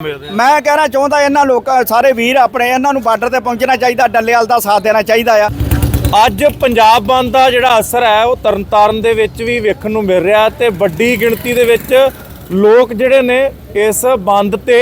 ਮੈਂ ਕਹਿਣਾ ਚਾਹੁੰਦਾ ਇਹਨਾਂ ਲੋਕਾਂ, ਸਾਰੇ ਵੀਰ ਆਪਣੇ, ਇਹਨਾਂ ਨੂੰ ਬਾਰਡਰ ਤੇ ਪਹੁੰਚਣਾ ਚਾਹੀਦਾ, ਡੱਲੇਵਾਲ ਦਾ ਸਾਥ ਦੇਣਾ ਚਾਹੀਦਾ ਆ। ਅੱਜ ਪੰਜਾਬ ਬੰਦ ਦਾ ਜਿਹੜਾ ਅਸਰ ਹੈ, ਉਹ ਤਰਨਤਾਰਨ ਦੇ ਵਿੱਚ ਵੀ ਵੇਖਣ ਨੂੰ ਮਿਲ ਰਿਹਾ ਤੇ ਵੱਡੀ ਗਿਣਤੀ ਦੇ ਵਿੱਚ ਲੋਕ ਜਿਹੜੇ ਨੇ ਇਸ ਬੰਦ ਤੇ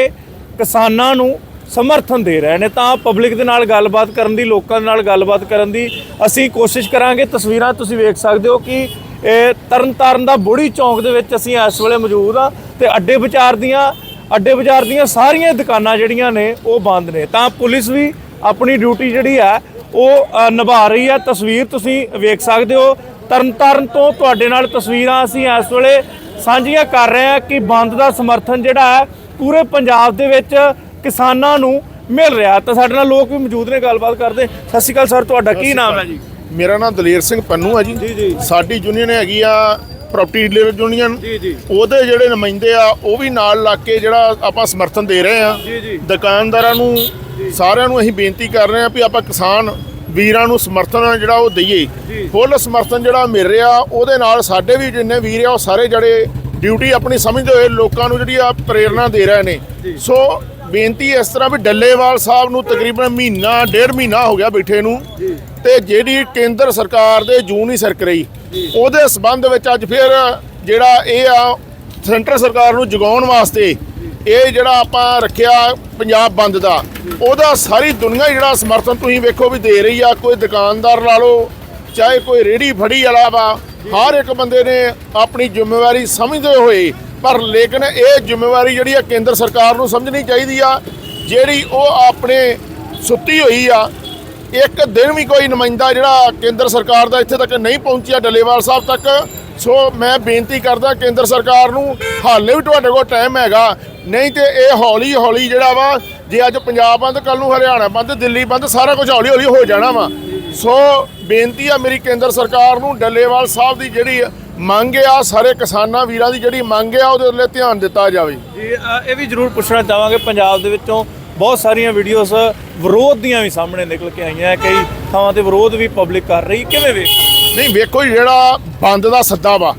ਕਿਸਾਨਾਂ ਨੂੰ ਸਮਰਥਨ ਦੇ ਰਹੇ ਨੇ। ਤਾਂ ਪਬਲਿਕ ਦੇ ਨਾਲ ਗੱਲਬਾਤ ਕਰਨ ਦੀ, ਲੋਕਾਂ ਦੇ ਨਾਲ ਗੱਲਬਾਤ ਕਰਨ ਦੀ ਅਸੀਂ ਕੋਸ਼ਿਸ਼ ਕਰਾਂਗੇ। ਤਸਵੀਰਾਂ ਤੁਸੀਂ ਵੇਖ ਸਕਦੇ ਹੋ ਕਿ ਇਹ ਤਰਨਤਾਰਨ ਦਾ ਬੁੜੀ ਚੌਂਕ ਦੇ ਵਿੱਚ ਅਸੀਂ ਇਸ ਵੇਲੇ ਮੌਜੂਦ ਆ ਤੇ ਅੱਡੇ ਵਿਚਾਰ ਦੀਆਂ ਅੱਡੇ ਬਾਜ਼ਾਰ ਦੀਆਂ ਸਾਰੀਆਂ ਦੁਕਾਨਾਂ ਜਿਹੜੀਆਂ ਨੇ ਉਹ ਬੰਦ ਨੇ। ਤਾਂ ਪੁਲਿਸ ਵੀ ਆਪਣੀ ਡਿਊਟੀ ਜਿਹੜੀ ਹੈ ਉਹ ਨਿਭਾ ਰਹੀ ਹੈ। ਤਸਵੀਰ ਤੁਸੀਂ ਵੇਖ ਸਕਦੇ ਹੋ। ਤਰਨਤਾਰਨ ਤੋਂ ਤੁਹਾਡੇ ਨਾਲ ਤਸਵੀਰਾਂ ਅਸੀਂ ਇਸ ਵੇਲੇ ਸਾਂਝੀਆਂ ਕਰ ਰਹੇ ਹਾਂ ਕਿ ਬੰਦ ਦਾ ਸਮਰਥਨ ਜਿਹੜਾ ਹੈ ਪੂਰੇ ਪੰਜਾਬ ਦੇ ਵਿੱਚ ਕਿਸਾਨਾਂ ਨੂੰ ਮਿਲ ਰਿਹਾ ਤਾਂ ਸਾਡੇ ਨਾਲ ਲੋਕ ਵੀ ਮੌਜੂਦ ਨੇ ਗੱਲਬਾਤ ਕਰਦੇ। ਸਤਿ ਸ਼੍ਰੀ ਅਕਾਲ ਸਰ ਤੁਹਾਡਾ ਕੀ ਨਾਮ ਹੈ ਜੀ? ਮੇਰਾ ਨਾਮ ਦਲੇਰ ਸਿੰਘ ਪੰਨੂ ਜੀ, ਜੀ। ਸਾਡੀ ਯੂਨੀਅਨ ਹੈਗੀ ਆ ਪ੍ਰਾਪਰਟੀ ਡੀਲਰ ਯੂਨੀਅਨ ਜੀ, ਜੀ। ਉਹਦੇ ਜਿਹੜੇ ਨੁਮਾਇੰਦੇ ਆ ਉਹ ਵੀ ਨਾਲ ਲੱਗ ਕੇ ਜਿਹੜਾ ਆਪਾਂ ਸਮਰਥਨ ਦੇ ਰਹੇ ਆ ਜੀ, ਜੀ। ਦੁਕਾਨਦਾਰਾਂ ਨੂੰ ਸਾਰਿਆਂ ਨੂੰ ਅਸੀਂ ਬੇਨਤੀ ਕਰ ਰਹੇ ਆ ਵੀ ਆਪਾਂ ਕਿਸਾਨ ਵੀਰਾਂ ਨੂੰ ਸਮਰਥਨ ਜਿਹੜਾ ਉਹ ਦਈਏ। ਫੁੱਲ ਸਮਰਥਨ ਜਿਹੜਾ ਮਿਲ ਰਿਹਾ ਉਹਦੇ ਨਾਲ ਸਾਡੇ ਵੀ ਜਿੰਨੇ ਵੀਰ ਆ ਉਹ ਸਾਰੇ ਜਿਹੜੇ ਡਿਊਟੀ ਆਪਣੀ ਸਮਝਦੇ ਹੋਏ ਲੋਕਾਂ ਨੂੰ ਜਿਹੜੀ ਆ ਪ੍ਰੇਰਣਾ ਦੇ ਰਹੇ ਨੇ ਸੋ ਬੇਨਤੀ ਇਸ ਤਰ੍ਹਾਂ ਵੀ ਡੱਲੇਵਾਲ ਸਾਹਿਬ ਨੂੰ ਤਕਰੀਬਨ ਮਹੀਨਾ ਡੇਢ ਮਹੀਨਾ ਹੋ ਗਿਆ ਬੈਠੇ ਨੂੰ ਤੇ ਜਿਹੜੀ ਕੇਂਦਰ ਸਰਕਾਰ ਦੇ ਜੂਨ ਹੀ ਸਰਕ ਰਹੀ ਉਹਦੇ ਸਬੰਧ ਵਿੱਚ ਅੱਜ ਫਿਰ ਜਿਹੜਾ ਇਹ ਆ ਸੈਂਟਰ ਸਰਕਾਰ ਨੂੰ ਜਗਾਉਣ ਵਾਸਤੇ ਇਹ ਜਿਹੜਾ ਆਪਾਂ ਰੱਖਿਆ ਪੰਜਾਬ ਬੰਦ ਦਾ ਉਹਦਾ ਸਾਰੀ ਦੁਨੀਆ ਜਿਹੜਾ ਸਮਰਥਨ ਤੁਸੀਂ ਵੇਖੋ ਵੀ ਦੇ ਰਹੀ ਆ ਕੋਈ ਦੁਕਾਨਦਾਰ ਲਾ ਲਓ ਚਾਹੇ ਕੋਈ ਰੇੜੀ ਫੜੀ ਵਾਲਾ ਵਾ ਹਰ ਇੱਕ ਬੰਦੇ ਨੇ ਆਪਣੀ ਜ਼ਿੰਮੇਵਾਰੀ ਸਮਝਦੇ ਹੋਏ ਪਰ ਲੇਕਿਨ ਇਹ ਜ਼ਿੰਮੇਵਾਰੀ ਜਿਹੜੀ ਆ ਕੇਂਦਰ ਸਰਕਾਰ ਨੂੰ ਸਮਝਣੀ ਚਾਹੀਦੀ ਆ, ਜਿਹੜੀ ਉਹ ਆਪਣੇ ਸੁੱਤੀ ਹੋਈ ਆ, ਇੱਕ ਦਿਨ ਵੀ ਕੋਈ ਨੁਮਾਇੰਦਾ ਜਿਹੜਾ ਕੇਂਦਰ ਸਰਕਾਰ ਦਾ ਇੱਥੇ ਤੱਕ ਨਹੀਂ ਪਹੁੰਚਿਆ, ਡੱਲੇਵਾਲ ਸਾਹਿਬ ਤੱਕ। ਸੋ ਮੈਂ ਬੇਨਤੀ ਕਰਦਾ ਕੇਂਦਰ ਸਰਕਾਰ ਨੂੰ, ਹਾਲੇ ਵੀ ਤੁਹਾਡੇ ਕੋਲ ਟਾਈਮ ਹੈਗਾ। ਨਹੀਂ ਤੇ ਇਹ ਹੌਲੀ ਹੌਲੀ ਜਿਹੜਾ ਵਾ, ਜੇ ਅੱਜ ਪੰਜਾਬ ਬੰਦ ਕੱਲ ਨੂੰ ਹਰਿਆਣਾ ਬੰਦ, ਦਿੱਲੀ ਬੰਦ, ਸਾਰਾ ਕੁਝ ਹੌਲੀ ਹੌਲੀ ਹੋ ਜਾਣਾ ਵਾ। ਸੋ ਬੇਨਤੀ ਆ ਮੇਰੀ ਕੇਂਦਰ ਸਰਕਾਰ ਨੂੰ, ਡੱਲੇਵਾਲ ਸਾਹਿਬ ਦੀ ਜਿਹੜੀ ਮੰਗ ਆ ਸਾਰੇ ਕਿਸਾਨਾਂ ਵੀਰਾਂ ਦੀ ਜਿਹੜੀ ਮੰਗ ਆ ਉਹਦੇ ਉੱਤੇ ਧਿਆਨ ਦਿੱਤਾ ਜਾਵੇ। ਜੀ ਇਹ ਵੀ ਜ਼ਰੂਰ ਪੁੱਛਣਾ ਚਾਹਾਂਗੇ ਪੰਜਾਬ ਦੇ ਵਿੱਚੋਂ ਬਹੁਤ ਸਾਰੀਆਂ ਵੀਡੀਓਜ਼ ਵਿਰੋਧ ਦੀਆਂ ਵੀ ਸਾਹਮਣੇ ਨਿਕਲ ਕੇ ਆਈਆਂ ਹੈ। ਕਈ ਥਾਵਾਂ ਤੇ ਵਿਰੋਧ ਵੀ ਪਬਲਿਕ ਕਰ ਰਹੀ ਕਿਵੇਂ ਵੇਖ ਨਹੀਂ ਵੇਖੋ ਜਿਹੜਾ ਬੰਦ ਦਾ ਸੱਦਾ ਵਾ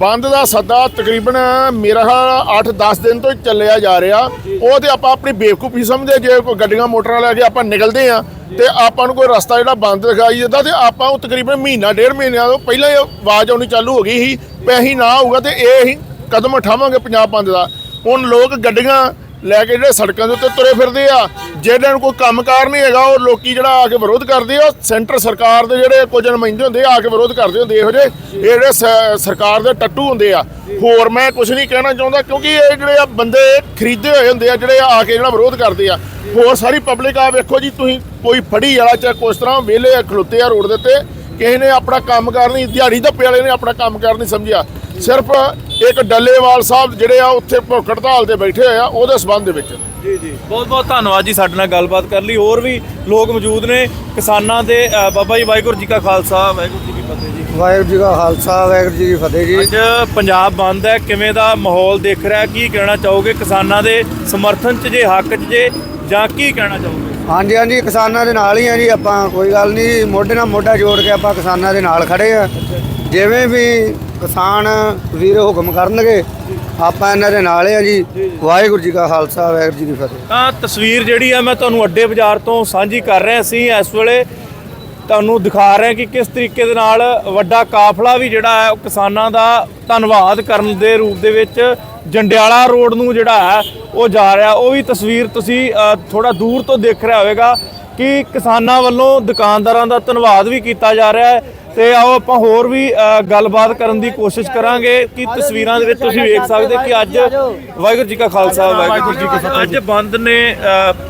ਬੰਦ ਦਾ ਸੱਦਾ ਤਕਰੀਬਨ ਮੇਰਾ ਖਿਆਲ 8-10 ਦਿਨ ਤੋਂ ਚੱਲਿਆ ਜਾ ਰਿਹਾ। ਉਹ ਤੇ ਆਪਾਂ ਆਪਣੀ ਬੇਵਕੂਫੀ ਸਮਝਦੇ ਜੇ ਕੋਈ ਗੱਡੀਆਂ ਮੋਟਰਾਂ ਲੈ ਕੇ ਆਪਾਂ ਨਿਕਲਦੇ ਆ ਤੇ ਆਪਾਂ ਨੂੰ ਕੋਈ ਰਸਤਾ ਜਿਹੜਾ ਬੰਦ ਦਿਖਾਈ ਦਿੰਦਾ ਤੇ ਆਪਾਂ ਉਹ ਤਕਰੀਬਨ ਮਹੀਨਾ, ਡੇਢ ਮਹੀਨਿਆਂ ਤੋਂ ਪਹਿਲਾਂ ਹੀ ਆਵਾਜ਼ ਆਉਣੀ ਚਾਲੂ ਹੋ ਗਈ ਸੀ ਵੀ ਅਸੀਂ ਨਾ ਹੋਊਗਾ ਤੇ ਇਹ ਹੀ ਕਦਮ ਉਠਾਵਾਂਗੇ ਪੰਜਾਬ ਬੰਦ ਦਾ। ਹੁਣ ਲੋਕ ਗੱਡੀਆਂ ਲੈ ਕੇ ਜਿਹੜੇ ਸੜਕਾਂ ਦੇ ਉੱਤੇ ਤੁਰੇ ਫਿਰਦੇ ਆ, ਜਿਹਨਾਂ ਨੂੰ ਕੋਈ ਕੰਮਕਾਰ ਨਹੀਂ ਹੈਗਾ, ਉਹ ਲੋਕੀ ਜਿਹੜਾ ਆ ਕੇ ਵਿਰੋਧ ਕਰਦੇ ਆ, ਸੈਂਟਰ ਸਰਕਾਰ ਦੇ ਜਿਹੜੇ ਕੁਝ ਨੁਮਾਇੰਦੇ ਹੁੰਦੇ ਆ ਕੇ ਵਿਰੋਧ ਕਰਦੇ ਹੁੰਦੇ ਇਹੋ ਜਿਹੇ, ਇਹ ਜਿਹੜੇ ਸ- ਸਰਕਾਰ ਦੇ ਟੱਟੂ ਹੁੰਦੇ ਆ। ਹੋਰ ਮੈਂ ਕੁਝ ਨਹੀਂ ਕਹਿਣਾ ਚਾਹੁੰਦਾ ਕਿਉਂਕਿ ਇਹ ਜਿਹੜੇ ਆ ਬੰਦੇ ਖਰੀਦੇ ਹੋਏ ਹੁੰਦੇ ਆ, ਜਿਹੜੇ ਆ ਕੇ ਜਿਹੜਾ ਵਿਰੋਧ ਕਰਦੇ ਆ। ਹੋਰ ਸਾਰੀ ਪਬਲਿਕ ਆ, ਵੇਖੋ ਜੀ ਤੁਸੀਂ ਕੋਈ ਫੜੀ ਵਾਲਾ ਚਾਹੇ ਕੁਛ ਤਰ੍ਹਾਂ ਵਿਹਲੇ ਖਲੋਤੇ ਆ ਰੋਡ ਦੇ ਉੱਤੇ ਕਿਸੇ ਨੇ ਆਪਣਾ ਕੰਮ ਕਰ ਨਹੀਂ ਦਿਹਾੜੀ ਧੱਪੇ ਵਾਲੇ ਨੇ ਆਪਣਾ ਕੰਮ ਕਰ ਨਹੀਂ ਸਮਝਿਆ। ਸਿਰਫ ਇੱਕ ਡੱਲੇਵਾਲ ਸਾਹਿਬ ਜਿਹੜੇ ਆ ਉੱਥੇ ਭੁੱਖ ਹੜਤਾਲ ਤੇ ਬੈਠੇ ਹੋਏ ਆ ਉਹਦੇ ਸਬੰਧ ਦੇ ਵਿੱਚ। ਜੀ ਜੀ। ਬਹੁਤ ਬਹੁਤ ਧੰਨਵਾਦ ਜੀ ਸਾਡੇ ਨਾਲ ਗੱਲਬਾਤ ਕਰਨ ਲਈ। ਹੋਰ ਵੀ ਲੋਕ ਮੌਜੂਦ ਨੇ ਕਿਸਾਨਾਂ ਦੇ ਅ, ਬਾਬਾ ਜੀ ਵਾਹਿਗੁਰੂ ਜੀ ਕਾ ਖਾਲਸਾ ਵਾਹਿਗੁਰੂ ਜੀ ਕੀ ਫਤਿਹ ਜੀ। ਵਾਹਿਗੁਰੂ ਜੀ ਕਾ ਖਾਲਸਾ ਵਾਹਿਗੁਰੂ ਜੀ ਕੀ ਫਤਿਹ ਜੀ। ਅੱਜ ਪੰਜਾਬ ਬੰਦ ਹੈ ਕਿਵੇਂ ਦਾ ਮਾਹੌਲ ਦੇਖ ਰਿਹਾ? ਕੀ ਕਹਿਣਾ ਚਾਹੋਗੇ ਕਿਸਾਨਾਂ ਦੇ ਸਮਰਥਨ 'ਚ ਜੇ ਹੱਕ 'ਚ ਜੇ ਜਾਂ ਕੀ ਕਹਿਣਾ ਚਾਹੋਗੇ? ਹਾਂਜੀ ਹਾਂਜੀ, ਕਿਸਾਨਾਂ ਦੇ ਨਾਲ ਹੀ ਆ ਜੀ ਆਪਾਂ, ਕੋਈ ਗੱਲ ਨਹੀਂ ਮੋਢੇ ਨਾਲ ਮੋਢਾ ਜੋੜ ਕੇ ਆਪਾਂ ਕਿਸਾਨਾਂ ਦੇ ਨਾਲ ਖੜੇ ਆ। ਜਿਵੇਂ ਵੀ ਕਿਸਾਨ ਵੀਰ ਹੁਕਮ ਕਰਨਗੇ, ਆਪਾਂ ਇਹਨਾਂ ਦੇ ਨਾਲ ਆ ਜੀ। ਵਾਹਿਗੁਰੂ ਜੀ ਕਾ ਖਾਲਸਾ, ਵਾਹਿਗੁਰੂ ਜੀ ਕੀ ਫਤਿਹ। ਤਾਂ ਤਸਵੀਰ ਜਿਹੜੀ ਆ, ਮੈਂ ਤੁਹਾਨੂੰ ਅੱਡੇ ਬਾਜ਼ਾਰ ਤੋਂ ਸਾਂਝੀ ਕਰ ਰਿਹਾ ਸੀ। ਇਸ ਵੇਲੇ ਤੁਹਾਨੂੰ ਦਿਖਾ ਰਿਹਾ ਕਿ ਕਿਸ ਤਰੀਕੇ ਦੇ ਨਾਲ ਵੱਡਾ ਕਾਫਲਾ ਵੀ ਜਿਹੜਾ ਹੈ, ਉਹ ਕਿਸਾਨਾਂ ਦਾ ਧੰਨਵਾਦ ਕਰਨ ਦੇ ਰੂਪ ਦੇ ਵਿੱਚ ਜੰਡਿਆਲਾ ਰੋਡ ਨੂੰ ਜਿਹੜਾ ਹੈ, ਉਹ ਜਾ ਰਿਹਾ। ਉਹ ਵੀ ਤਸਵੀਰ ਤੁਸੀਂ ਥੋੜਾ ਦੂਰ ਤੋਂ ਦੇਖ ਰਿਹਾ ਹੋਵੇਗਾ ਕਿ ਕਿਸਾਨਾਂ ਵੱਲੋਂ ਦੁਕਾਨਦਾਰਾਂ ਦਾ ਧੰਨਵਾਦ ਵੀ ਕੀਤਾ ਜਾ ਰਿਹਾ ਹੈ। ਤੇ ਆਓ ਆਪਾਂ ਹੋਰ ਵੀ ਗੱਲਬਾਤ ਕਰਨ ਦੀ ਕੋਸ਼ਿਸ਼ ਕਰਾਂਗੇ ਕਿ ਤਸਵੀਰਾਂ ਦੇ ਵਿੱਚ ਤੁਸੀਂ ਵੇਖ ਸਕਦੇ ਕਿ ਅੱਜ ਵਾਹਿਗੁਰੂ ਜੀ ਕਾ ਖਾਲਸਾ, ਵਾਹਿਗੁਰੂ ਜੀ ਕੀ ਫਤਿਹ। ਅੱਜ ਬੰਦ ਨੇ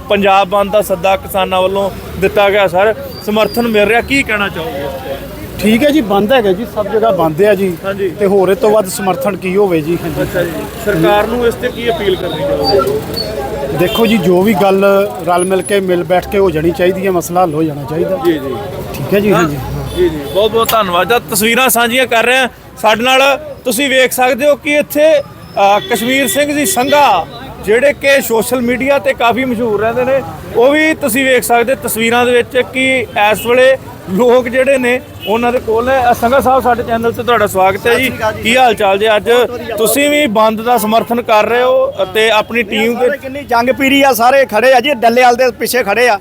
ਪੰਜਾਬ ਬੰਦ ਦਾ ਸੱਦਾ ਕਿਸਾਨਾਂ ਵੱਲੋਂ ਦਿੱਤਾ ਗਿਆ, ਸਰ। ਸਮਰਥਨ ਮਿਲ ਰਿਹਾ, ਕੀ ਕਹਿਣਾ ਚਾਹੋਗੇ ਠੀਕ ਹੈ ਜੀ ਬੰਦ ਹੈਗਾ ਜੀ ਸਭ ਜਗ੍ਹਾ ਬੰਦ ਹੈ ਜੀ। ਹਾਂਜੀ। ਤੇ ਹੋਰ ਇਹ ਤੋਂ ਵੱਧ ਸਮਰਥਨ ਕੀ ਹੋਵੇ ਜੀ ਹਾਂਜੀ। ਅੱਛਾ ਜੀ। ਸਰਕਾਰ ਨੂੰ ਇਸ ਤੇ ਕੀ ਅਪੀਲ ਕਰਨੀ ਚਾਹੋਗੇ ਦੇਖੋ ਜੀ ਜੋ ਵੀ ਗੱਲ ਰਲ ਮਿਲ ਕੇ ਮਿਲ ਬੈਠ ਕੇ ਹੋ ਜਾਣੀ ਚਾਹੀਦੀ ਹੈ ਮਸਲਾ ਹੱਲ ਹੋ ਜਾਣਾ ਚਾਹੀਦਾ। ਜੀ ਜੀ। ਠੀਕ ਹੈ ਜੀ ਹਾਂਜੀ। ਜੀ ਜੀ। ਬਹੁਤ ਬਹੁਤ ਧੰਨਵਾਦ। ਤਾਂ ਤਸਵੀਰਾਂ ਸਾਂਝੀਆਂ ਕਰ ਰਹੇ ਹਾਂ ਸਾਡੇ ਨਾਲ ਤੁਸੀਂ ਵੇਖ ਸਕਦੇ ਹੋ ਕਿ ਇੱਥੇ ਅ, ਕਸ਼ਮੀਰ ਸਿੰਘ ਜੀ ਸੰਘਾ ਜਿਹੜੇ ਕਿ ਸੋਸ਼ਲ ਮੀਡੀਆ ਤੇ ਕਾਫੀ ਮਸ਼ਹੂਰ ਰਹਿੰਦੇ ਨੇ ਉਹ ਵੀ ਤੁਸੀਂ ਵੇਖ ਸਕਦੇ ਤਸਵੀਰਾਂ ਦੇ ਵਿੱਚ ਕਿ ਇਸ ਵੇਲੇ ਲੋਕ ਜਿਹੜੇ ਨੇ ਉਹਨਾਂ ਦੇ ਕੋਲ ਅ, ਸੰਗਾ ਸਾਹਿਬ ਸਾਡੇ ਚੈਨਲ ਤੇ ਤੁਹਾਡਾ ਸਵਾਗਤ ਹੈ ਜੀ। ਕੀ ਹਾਲ ਚਾਲ ਜੀ ਅੱਜ? ਤੁਸੀਂ ਵੀ ਬੰਦ ਦਾ ਸਮਰਥਨ ਕਰ ਰਹੇ ਹੋ ਅਤੇ ਆਪਣੀ ਟੀਮ ਦੇ ਕਿੰਨੀ ਜੰਗ ਪੀਰੀ ਆ ਸਾਰੇ ਖੜੇ ਆ ਜੀ ਡੱਲੇਵਾਲ ਦੇ ਪਿੱਛੇ ਖੜੇ ਆ।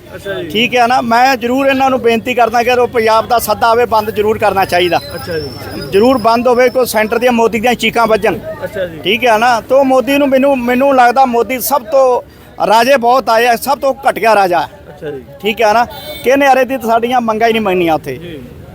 ਠੀਕ ਹੈ ਨਾ ਮੈਂ ਜ਼ਰੂਰ ਇਹਨਾਂ ਨੂੰ ਬੇਨਤੀ ਕਰਦਾ ਕਿ ਉਹ ਪੰਜਾਬ ਦਾ ਸੱਦਾ ਆਵੇ ਬੰਦ ਜ਼ਰੂਰ ਕਰਨਾ ਚਾਹੀਦਾ। ਅੱਛਾ ਜੀ। ਜ਼ਰੂਰ ਬੰਦ ਹੋਵੇ ਕੋ ਸੈਂਟਰ ਦੀਆਂ ਮੋਦੀ ਦੀਆਂ ਚੀਕਾਂ ਵੱਜਣ। ਅੱਛਾ ਜੀ। ਠੀਕ ਹੈ ਨਾ ਤੋਂ ਮੋਦੀ ਨੂੰ ਮੈਨੂੰ ਮੈਨੂੰ ਲੱਗਦਾ ਮੋਦੀ ਸਭ ਤੋਂ ਰਾਜੇ ਬਹੁਤ ਆਏ ਸਭ ਤੋਂ ਘਟਿਆ ਰਾਜਾ। ਹੈ। ਅੱਛਾ ਜੀ। ਠੀਕ ਹੈ ਨਾ ਕਿਹਨੇ ਅਰੇ ਦੀ ਤਾਂ ਸਾਡੀਆਂ ਮੰਗਾਂ ਹੀ ਨਹੀਂ ਮੰਨੀਆਂ ਉੱਥੇ।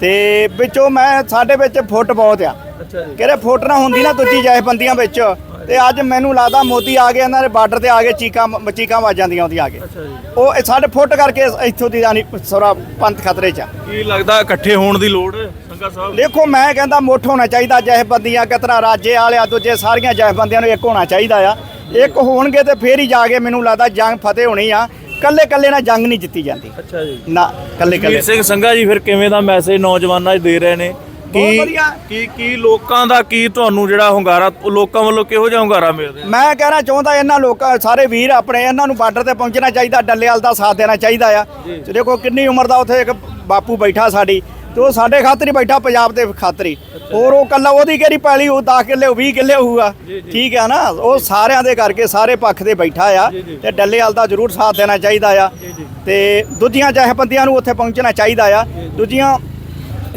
ਤੇ ਵਿੱਚੋਂ ਮੈਂ ਸਾਡੇ ਵਿੱਚ ਫੁੱਟ ਬਹੁਤ ਆ। ਅੱਛਾ ਜੀ। ਕਿਹੜੇ ਫੁੱਟ ਨਾ ਹੁੰਦੀ ਨਾ ਦੂਜੀ ਜਥੇਬੰਦੀਆਂ ਵਿੱਚ। ਤੇ ਅੱਜ ਮੈਨੂੰ ਲੱਗਦਾ ਮੋਦੀ ਆ ਗਏ ਇਹਨਾਂ ਦੇ ਬਾਰਡਰ ਤੇ ਆ ਗਏ ਚੀਕਾਂ ਚੀਕਾਂ ਵੱਜ ਜਾਂਦੀਆਂ ਉਹਦੀ ਆ ਕੇ। ਅੱਛਾ ਜੀ। ਉਹ ਸਾਡੇ ਫੁੱਟ ਕਰਕੇ ਇੱਥੋਂ ਦੀ ਜਾਨੀ ਸਾਰਾ ਪੰਥ ਖਤਰੇ 'ਚ ਕੀ ਲੱਗਦਾ ਇਕੱਠੇ ਹੋਣ ਦੀ ਲੋੜ ਸੰਗਾ ਸਾਹਿਬ? ਦੇਖੋ ਮੈਂ ਕਹਿੰਦਾ ਮੁੱਠ ਹੋਣਾ ਚਾਹੀਦਾ ਜਥੇਬੰਦੀਆਂ ਕਿਤਰਾ ਰਾਜੇ ਵਾਲਿਆ ਦੂਜੇ ਸਾਰੀਆਂ ਜਥੇਬੰਦੀਆਂ ਨੂੰ ਇੱਕ ਹੋਣਾ ਚਾਹੀਦਾ ਆ। ਇੱਕ ਹੋਣਗੇ ਤੇ ਫੇਰ ਹੀ ਜਾ ਕੇ ਮੈਨੂੰ ਲੱਗਦਾ ਜੰਗ ਫਤਿਹ ਹੋਣੀ ਆ। ਕੱਲੇ ਕੱਲੇ ਨਾਲ ਜੰਗ ਨਹੀਂ ਜਿੱਤੀ ਜਾਂਦੀ। ਅੱਛਾ ਜੀ। ਨਾ ਕੱਲੇ ਕੱਲੇ ਵੀਰ ਸਿੰਘ ਸੰਘਾ ਜੀ ਫਿਰ ਕਿਵੇਂ ਦਾ ਮੈਸੇਜ ਨੌਜਵਾਨਾਂ 'ਚ ਦੇ ਰਹੇ ਨੇ? ਕੀ। ਕੀ ਕੀ ਲੋਕਾਂ ਦਾ ਕੀ ਤੁਹਾਨੂੰ ਜਿਹੜਾ ਹੁੰਗਾਰਾ ਲੋਕਾਂ ਵੱਲੋਂ ਕਿਹੋ ਜਿਹਾ ਹੁੰਗਾਰਾ ਮਿਲ ਰਿਹਾ? ਮੈਂ ਕਹਿਣਾ ਚਾਹੁੰਦਾ ਇਹਨਾਂ ਲੋਕਾਂ ਸਾਰੇ ਵੀਰ ਆਪਣੇ ਇਹਨਾਂ ਨੂੰ ਬਾਰਡਰ ਤੇ ਪਹੁੰਚਣਾ ਚਾਹੀਦਾ ਡੱਲੇਵਾਲ ਦਾ ਸਾਥ ਦੇਣਾ ਚਾਹੀਦਾ ਆ। ਦੇਖੋ ਕਿੰਨੀ ਉਮਰ ਦਾ ਉੱਥੇ ਇੱਕ ਬਾਪੂ ਬੈਠਾ ਸਾਡੀ। ਤੇ ਉਹ ਸਾਡੇ ਖਾਤਰ ਹੀ ਬੈਠਾ ਪੰਜਾਬ ਦੇ ਖਾਤਰ ਹੀ। ਹੋਰ ਉਹ ਕੱਲਾ ਉਹਦੀ ਕਿਹੜੀ ਪੈਲੀ ਉਹ 10 ਕਿੱਲੇ ਉਹ 20 ਕਿੱਲੇ ਹੋਊਗਾ। ਠੀਕ ਆ ਨਾ? ਉਹ ਸਾਰਿਆਂ ਦੇ ਕਰਕੇ ਸਾਰੇ ਪੱਖ ਦੇ ਬੈਠਾ ਆ ਤੇ ਡੱਲੇਵਾਲ ਦਾ ਜ਼ਰੂਰ ਸਾਥ ਦੇਣਾ ਚਾਹੀਦਾ ਆ। ਤੇ ਦੂਜੀਆਂ ਜਥੇਬੰਦੀਆਂ ਨੂੰ ਉੱਥੇ ਪਹੁੰਚਣਾ ਚਾਹੀਦਾ ਆ। ਦੂਜੀਆਂ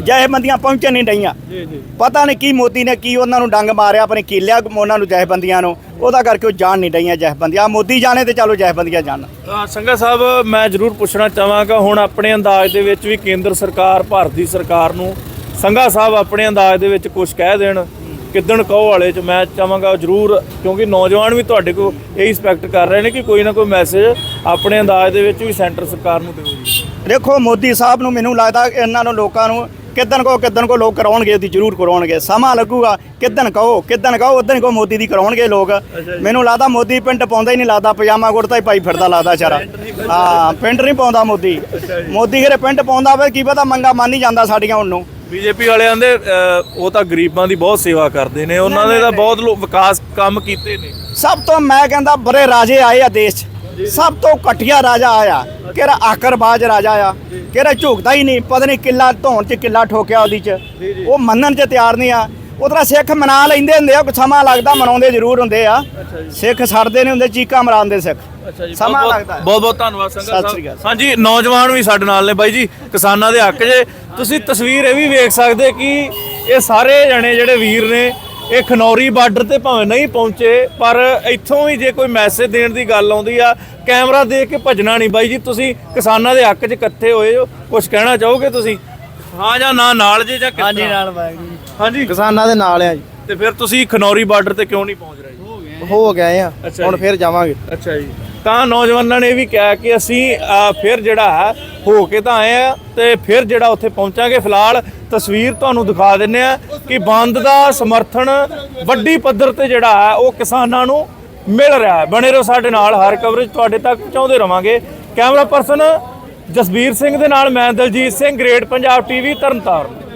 ਜਥੇਬੰਦੀਆਂ ਪਹੁੰਚਣ ਨਹੀਂ ਡਈਆਂ। ਜੀ ਜੀ। ਪਤਾ ਨਹੀਂ ਕੀ ਮੋਦੀ ਨੇ ਕੀ ਉਹਨਾਂ ਨੂੰ ਡੰਗ ਮਾਰਿਆ ਆਪਣੇ ਕੀਲਿਆ ਉਹਨਾਂ ਨੂੰ ਜਥੇਬੰਦੀਆਂ ਨੂੰ। ਉਹਦਾ ਕਰਕੇ ਉਹ ਜਾਣ ਨਹੀਂ ਡਈਆਂ ਜਥੇਬੰਦੀਆਂ। ਮੋਦੀ ਜਾਣੇ ਤੇ ਚਲੋ ਜਥੇਬੰਦੀਆਂ ਜਾਣ। ਸੰਘਾ ਸਾਹਿਬ ਮੈਂ ਜ਼ਰੂਰ ਪੁੱਛਣਾ ਚਾਹਾਂਗਾ ਹੁਣ ਆਪਣੇ ਅੰਦਾਜ਼ ਦੇ ਵਿੱਚ ਵੀ ਕੇਂਦਰ ਸਰਕਾਰ ਭਾਰਤ ਦੀ ਸਰਕਾਰ ਨੂੰ ਸੰਘਾ ਸਾਹਿਬ ਆਪਣੇ ਅੰਦਾਜ਼ ਦੇ ਵਿੱਚ ਕੁਝ ਕਹਿ ਦੇਣ ਕਿੱਦਣ ਕਹੋ ਵਾਲੇ ਚ ਮੈਂ ਚਾਹਾਂਗਾ ਜ਼ਰੂਰ ਕਿਉਂਕਿ ਨੌਜਵਾਨ ਵੀ ਤੁਹਾਡੇ ਕੋਲ ਇਹ ਐਕਸਪੈਕਟ ਕਰ ਰਹੇ ਨੇ ਕਿ ਕੋਈ ਨਾ ਕੋਈ ਮੈਸੇਜ ਆਪਣੇ ਅੰਦਾਜ਼ ਦੇ ਵਿੱਚ ਵੀ ਸੈਂਟਰ ਸਰਕਾਰ ਨੂੰ ਦਿਓ ਜੀ ਦੇਖੋ ਮੋਦੀ ਸਾਹਿਬ ਨੂੰ ਮੈਨੂੰ ਲੱਗਦਾ ਕਿ ਇਹਨਾਂ ਨੂੰ ਲੋਕਾਂ ਨੂੰ ਕਿੱਦਣ ਕੋ ਕਿੱਦਣ ਕੋ ਲੋਕ ਕਰਾਉਣਗੇ ਉਹਦੀ ਜ਼ਰੂਰ ਕਰਾਉਣਗੇ। ਸਮਾਂ ਲੱਗੂਗਾ ਕਿੱਦਣ ਕਹੋ ਕਿੱਦਣ ਕਹੋ ਉਦੋਂ ਕੋ ਮੋਦੀ ਦੀ ਕਰਾਉਣਗੇ ਲੋਕ। ਮੈਨੂੰ ਲੱਗਦਾ ਮੋਦੀ ਪਿੰਡ ਪਾਉਂਦਾ ਹੀ ਨਹੀਂ ਲੱਗਦਾ ਪਜਾਮਾ ਕੁੜਤਾ ਹੀ ਪਾਈ ਫਿਰਦਾ ਲੱਗਦਾ ਚਾਰਾ ਹਾਂ ਪਿੰਡ ਨਹੀਂ ਪਾਉਂਦਾ ਮੋਦੀ। ਮੋਦੀ ਘਰੇ ਪਿੰਡ ਪਾਉਂਦਾ ਹੋਵੇ ਕੀ ਪਤਾ ਮੰਗਾ ਮੰਨ ਹੀ ਜਾਂਦਾ ਸਾਡੀਆਂ ਹੁਣ ਨੂੰ। ਬੀਜੇਪੀ ਵਾਲਿਆਂ ਦੇ ਅ, ਉਹ ਤਾਂ ਗਰੀਬਾਂ ਦੀ ਬਹੁਤ ਸੇਵਾ ਕਰਦੇ ਨੇ ਉਹਨਾਂ ਦੇ ਤਾਂ ਬਹੁਤ ਵਿਕਾਸ ਕੰਮ ਕੀਤੇ ਨੇ। ਸਭ ਤੋਂ ਮੈਂ ਕਹਿੰਦਾ ਬੜੇ ਰਾਜੇ ਆਏ ਆ ਦੇਸ਼ 'ਚ। ਸਭ ਤੋਂ ਘਟੀਆ ਰਾਜਾ ਆਇਆ। ਕਿਹੜਾ ਆਕਰਬਾਜ ਰਾਜਾ ਆ? ਕਿਹੜਾ ਝੁਕਦਾ ਹੀ ਨਹੀਂ। ਪਤਾ ਨਹੀਂ ਕਿੱਲਾ ਧੌਣ 'ਚ ਕਿੱਲਾ ਠੋਕਿਆ ਉਹਦੀ 'ਚ। ਉਹ ਮੰਨਣ 'ਚ ਤਿਆਰ ਨਹੀਂ ਆ। ਉਧਰ ਸਿੱਖ ਮਨਾ ਲੈਂਦੇ ਹੁੰਦੇ ਆ ਸਮਾਂ ਲੱਗਦਾ ਮਨਾਉਂਦੇ ਜ਼ਰੂਰ ਹੁੰਦੇ ਆ। ਸਿੱਖ ਛੱਡਦੇ ਨਹੀਂ ਹੁੰਦੇ ਚੀਕਾਂ ਮਰਾਉਂਦੇ ਸਿੱਖ। ਜੀ ਸਮਾਂ ਲੱਗਦਾ। ਬਹੁਤ ਬਹੁਤ ਧੰਨਵਾਦ ਸੰਗਾ ਸਤਿ ਸ੍ਰੀ ਅਕਾਲ। ਸਾਹਿਬ ਹਾਂਜੀ ਨੌਜਵਾਨ ਵੀ ਸਾਡੇ ਨਾਲ ਨੇ ਬਾਈ ਜੀ ਕਿਸਾਨਾਂ ਦੇ ਹੱਕ 'ਚ ਤੁਸੀਂ ਤਸਵੀਰ ਇਹ ਵੀ ਵੇਖ ਸਕਦੇ ਕਿ ਇਹ ਸਾਰੇ ਜਣੇ ਜਿਹੜੇ ਵੀਰ ਨੇ ਇਹ ਖਨੌਰੀ ਬਾਰਡਰ ਤੇ ਭਾਵੇਂ ਨਹੀਂ ਪਹੁੰਚੇ ਪਰ ਇੱਥੋਂ ਵੀ ਜੇ ਕੋਈ ਮੈਸੇਜ ਦੇਣ ਦੀ ਗੱਲ ਆਉਂਦੀ ਆ ਕੈਮਰਾ ਦੇਖ ਕੇ ਭੱਜਣਾ ਨਹੀਂ ਬਾਈ ਜੀ ਤੁਸੀਂ ਕਿਸਾਨਾਂ ਦੇ ਹੱਕ 'ਚ ਇਕੱਠੇ ਹੋਏ ਹੋ ਕੁਝ ਕਹਿਣਾ ਚਾਹੋਗੇ ਤੁਸੀਂ? ਹਾਂ ਜਾਂ ਨਾ ਨਾਲ ਜੇ ਜਾਂ ਕਿਸ ਹਾਂਜੀ ਤਰ੍ਹਾਂ? ਨਾਲ ਵਾਹਿਗੁਰੂ ਹਾਂਜੀ। ਕਿਸਾਨਾਂ ਦੇ ਨਾਲ ਆ ਜੀ। ਤੇ ਫਿਰ ਤੁਸੀਂ ਖਨੌਰੀ ਬਾਰਡਰ ਤੇ ਕਿਉਂ ਨਹੀਂ ਪਹੁੰਚ ਰਹੇ ਜੀ? ਹੋ ਗਏ ਆ। ਹੁਣ ਜੀ। ਫੇਰ ਜਾਵਾਂਗੇ। ਅੱਛਾ ਜੀ। ਤਾਂ ਨੌਜਵਾਨਾਂ ਨੇ ਇਹ ਵੀ ਕਿਹਾ ਕਿ ਅਸੀਂ ਫਿਰ ਜਿਹੜਾ ਹੈ, ਹੋ ਕੇ ਤਾਂ ਆਏ ਆ ਤੇ ਫਿਰ ਜਿਹੜਾ ਉੱਥੇ ਪਹੁੰਚਾਂਗੇ ਫਿਲਹਾਲ, ਤਸਵੀਰ ਤੁਹਾਨੂੰ ਦਿਖਾ ਦਿੰਨੇ ਆ ਕਿ ਬੰਦ ਦਾ ਸਮਰਥਨ ਵੱਡੀ ਪੱਧਰ ਤੇ ਜਿਹੜਾ ਹੈ, ਉਹ ਕਿਸਾਨਾਂ ਨੂੰ ਮਿਲ ਰਿਹਾ ਹੈ। ਬਣੇ ਰਹੋ ਸਾਡੇ ਨਾਲ, ਹਰ ਕਵਰੇਜ ਤੁਹਾਡੇ ਤੱਕ ਪਹੁੰਚਾਉਂਦੇ ਰਵਾਂਗੇ। ਕੈਮਰਾ ਪਰਸਨ ਜਸਬੀਰ ਸਿੰਘ ਦੇ ਨਾਲ ਮੈਂ ਦਲਜੀਤ ਸਿੰਘ, ਗ੍ਰੇਟ ਪੰਜਾਬ ਟੀਵੀ, ਤਰਨਤਾਰਨ।